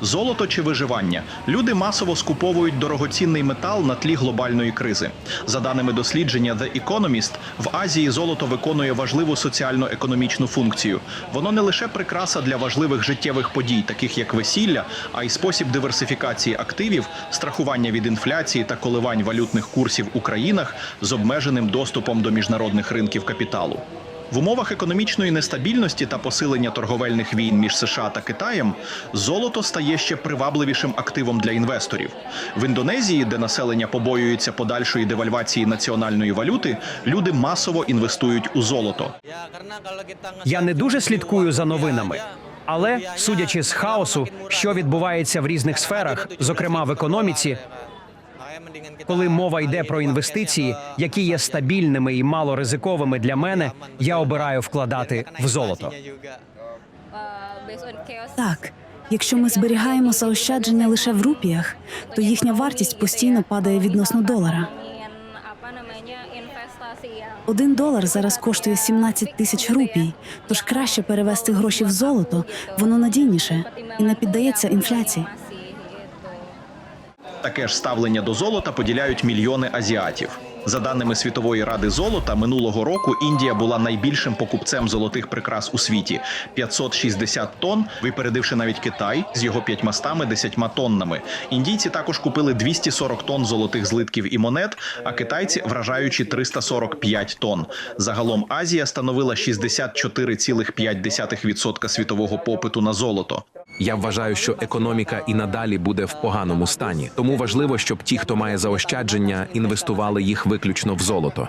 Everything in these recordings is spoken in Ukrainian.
Золото чи виживання люди масово скуповують дорогоцінний метал на тлі глобальної кризи. За даними дослідження The Economist, в Азії золото виконує важливу соціально-економічну функцію. Воно не лише прикраса для важливих життєвих подій, таких як весілля, а й спосіб диверсифікації активів, страхування від інфляції та коливань валютних курсів у країнах з обмеженим доступом до міжнародних ринків капіталу. В умовах економічної нестабільності та посилення торговельних війн між США та Китаєм золото стає ще привабливішим активом для інвесторів. В Індонезії, де населення побоюється подальшої девальвації національної валюти, люди масово інвестують у золото. Я не дуже слідкую за новинами, але судячи з хаосу, що відбувається в різних сферах, зокрема в економіці, коли мова йде про інвестиції, які є стабільними і малоризиковими для мене, я обираю вкладати в золото. Так, якщо ми зберігаємо заощадження лише в рупіях, то їхня вартість постійно падає відносно долара. Один долар зараз коштує 17 тисяч рупій, тож краще перевести гроші в золото, воно надійніше і не піддається інфляції. Таке ж ставлення до золота поділяють мільйони азіатів. За даними світової ради золота, минулого року Індія була найбільшим покупцем золотих прикрас у світі 560 тонн, випередивши навіть Китай з його 510 тоннами. Індійці також купили 240 тонн золотих злитків і монет, а китайці вражаючи 345 тонн. Загалом Азія становила 64,5% світового попиту на золото. Я вважаю, що економіка і надалі буде в поганому стані. Тому важливо, щоб ті, хто має заощадження, інвестували їх виключно в золото.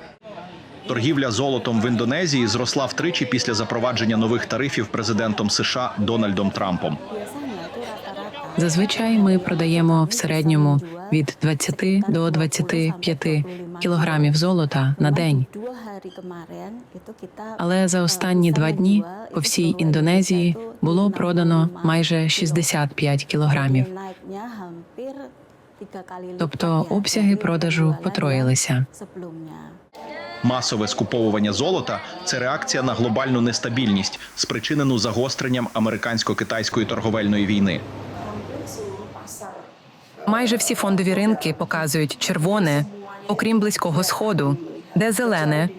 Торгівля золотом в Індонезії зросла втричі після запровадження нових тарифів президентом США Дональдом Трампом. Зазвичай ми продаємо в середньому від 20 до 25 кілограмів золота на день. Але за останні два дні по всій Індонезії було продано майже 65 кілограмів. Тобто обсяги продажу потроїлися. Масове скуповування золота це реакція на глобальну нестабільність, спричинену загостренням американсько-китайської торговельної війни. Майже всі фондові ринки показують червоне, окрім близького сходу, де зелене.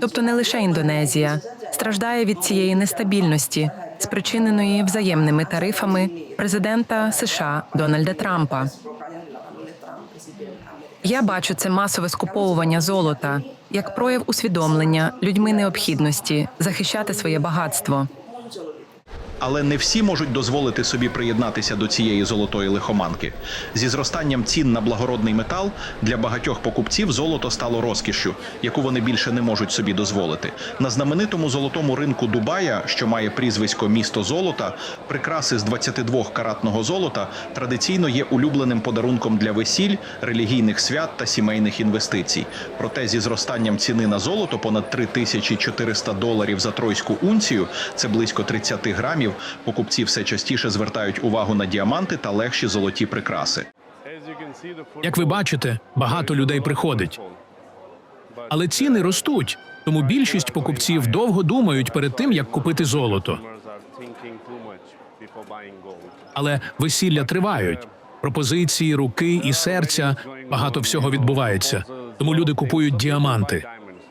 Тобто не лише Індонезія страждає від цієї нестабільності, спричиненої взаємними тарифами президента США Дональда Трампа. Я бачу це масове скуповування золота як прояв усвідомлення людьми необхідності захищати своє багатство. Але не всі можуть дозволити собі приєднатися до цієї золотої лихоманки. Зі зростанням цін на благородний метал для багатьох покупців золото стало розкішшю, яку вони більше не можуть собі дозволити. На знаменитому золотому ринку Дубая, що має прізвисько місто золота, прикраси з 22-каратного золота традиційно є улюбленим подарунком для весіль, релігійних свят та сімейних інвестицій. Проте зі зростанням ціни на золото понад 3400 доларів за тройську унцію, це близько 30 грамів. Покупці все частіше звертають увагу на діаманти та легші золоті прикраси. Як ви бачите, багато людей приходить. Але ціни ростуть, тому більшість покупців довго думають перед тим, як купити золото. Але весілля тривають. Пропозиції, руки і серця багато всього відбувається. Тому люди купують діаманти.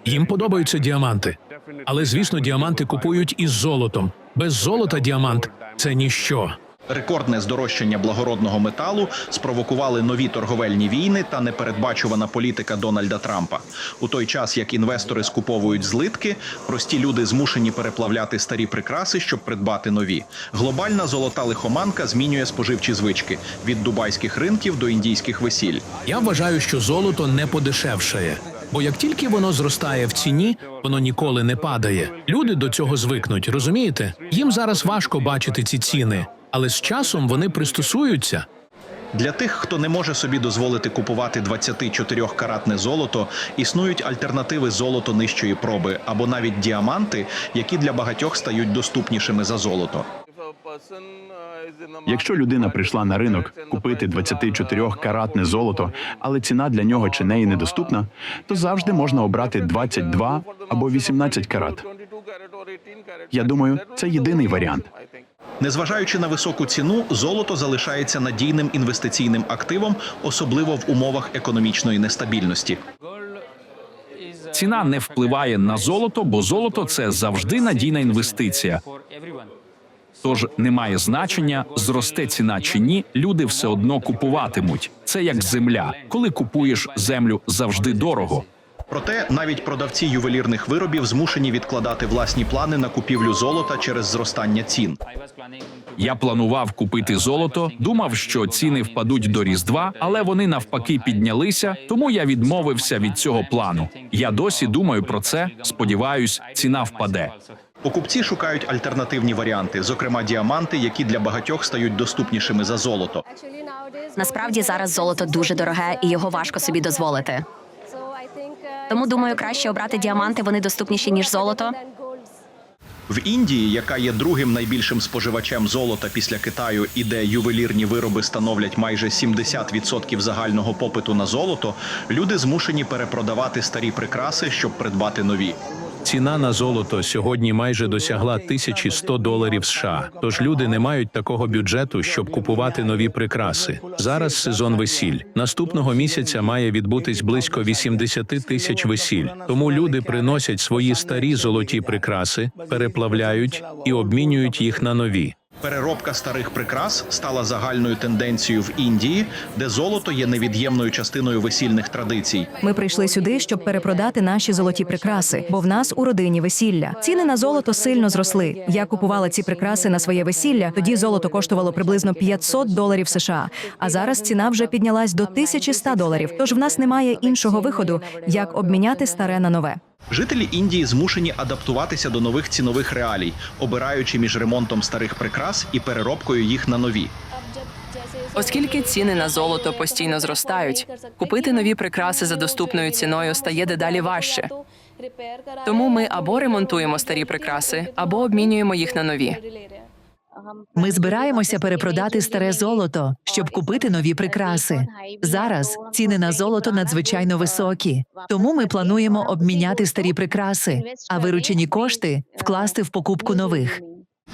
Їм подобаються діаманти. Але звісно, діаманти купують із золотом. Без золота діамант це ніщо. Рекордне здорожчання благородного металу спровокували нові торговельні війни та непередбачувана політика Дональда Трампа. У той час, як інвестори скуповують злитки, прості люди змушені переплавляти старі прикраси, щоб придбати нові. Глобальна золота лихоманка змінює споживчі звички від дубайських ринків до індійських весіль. Я вважаю, що золото не подешевшає. Бо як тільки воно зростає в ціні, воно ніколи не падає. Люди до цього звикнуть, розумієте? Їм зараз важко бачити ці ціни, але з часом вони пристосуються. Для тих, хто не може собі дозволити купувати 24-каратне золото, існують альтернативи золото нижчої проби або навіть діаманти, які для багатьох стають доступнішими за золото. Якщо людина прийшла на ринок купити 24-каратне золото, але ціна для нього чи неї недоступна, то завжди можна обрати 22 або 18 карат. Я думаю, це єдиний варіант. Незважаючи на високу ціну, золото залишається надійним інвестиційним активом, особливо в умовах економічної нестабільності. Ціна не впливає на золото, бо золото це завжди надійна інвестиція. Тож немає значення, зросте ціна чи ні, люди все одно купуватимуть. Це як земля. Коли купуєш землю завжди дорого. Проте навіть продавці ювелірних виробів змушені відкладати власні плани на купівлю золота через зростання цін. Я планував купити золото, думав, що ціни впадуть до Різдва, але вони навпаки піднялися, тому я відмовився від цього плану. Я досі думаю про це. Сподіваюсь, ціна впаде. Покупці шукають альтернативні варіанти, зокрема діаманти, які для багатьох стають доступнішими за золото. Насправді зараз золото дуже дороге і його важко собі дозволити. Тому думаю, краще обрати діаманти. Вони доступніші ніж золото. В Індії, яка є другим найбільшим споживачем золота після Китаю, і де ювелірні вироби становлять майже 70% загального попиту на золото, люди змушені перепродавати старі прикраси, щоб придбати нові. Ціна на золото сьогодні майже досягла 1100 доларів США. Тож люди не мають такого бюджету, щоб купувати нові прикраси. Зараз сезон весіль. Наступного місяця має відбутись близько 80 тисяч весіль. Тому люди приносять свої старі золоті прикраси, переплавляють і обмінюють їх на нові. Переробка старих прикрас стала загальною тенденцією в Індії, де золото є невід'ємною частиною весільних традицій. Ми прийшли сюди, щоб перепродати наші золоті прикраси, бо в нас у родині весілля. Ціни на золото сильно зросли. Я купувала ці прикраси на своє весілля. Тоді золото коштувало приблизно 500 доларів США. А зараз ціна вже піднялась до 1100 доларів. Тож в нас немає іншого виходу, як обміняти старе на нове. Жителі Індії змушені адаптуватися до нових цінових реалій, обираючи між ремонтом старих прикрас і переробкою їх на нові. Оскільки ціни на золото постійно зростають, купити нові прикраси за доступною ціною стає дедалі важче. Тому ми або ремонтуємо старі прикраси, або обмінюємо їх на нові. Ми збираємося перепродати старе золото, щоб купити нові прикраси. Зараз ціни на золото надзвичайно високі, тому ми плануємо обміняти старі прикраси, а виручені кошти вкласти в покупку нових.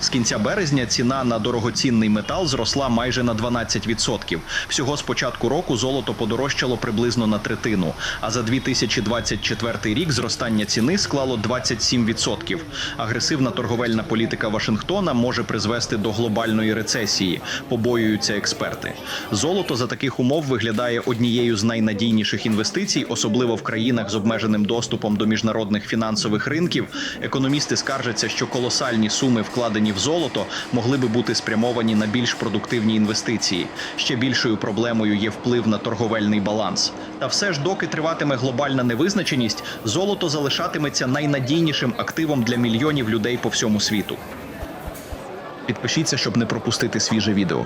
З кінця березня ціна на дорогоцінний метал зросла майже на 12%. Всього з початку року золото подорожчало приблизно на третину. А за 2024 рік зростання ціни склало 27%. Агресивна торговельна політика Вашингтона може призвести до глобальної рецесії, побоюються експерти. Золото за таких умов виглядає однією з найнадійніших інвестицій, особливо в країнах з обмеженим доступом до міжнародних фінансових ринків. Економісти скаржаться, що колосальні суми вкладені золото могли би бути спрямовані на більш продуктивні інвестиції. Ще більшою проблемою є вплив на торговельний баланс. Та все ж, доки триватиме глобальна невизначеність, золото залишатиметься найнадійнішим активом для мільйонів людей по всьому світу. Підпишіться, щоб не пропустити свіже відео.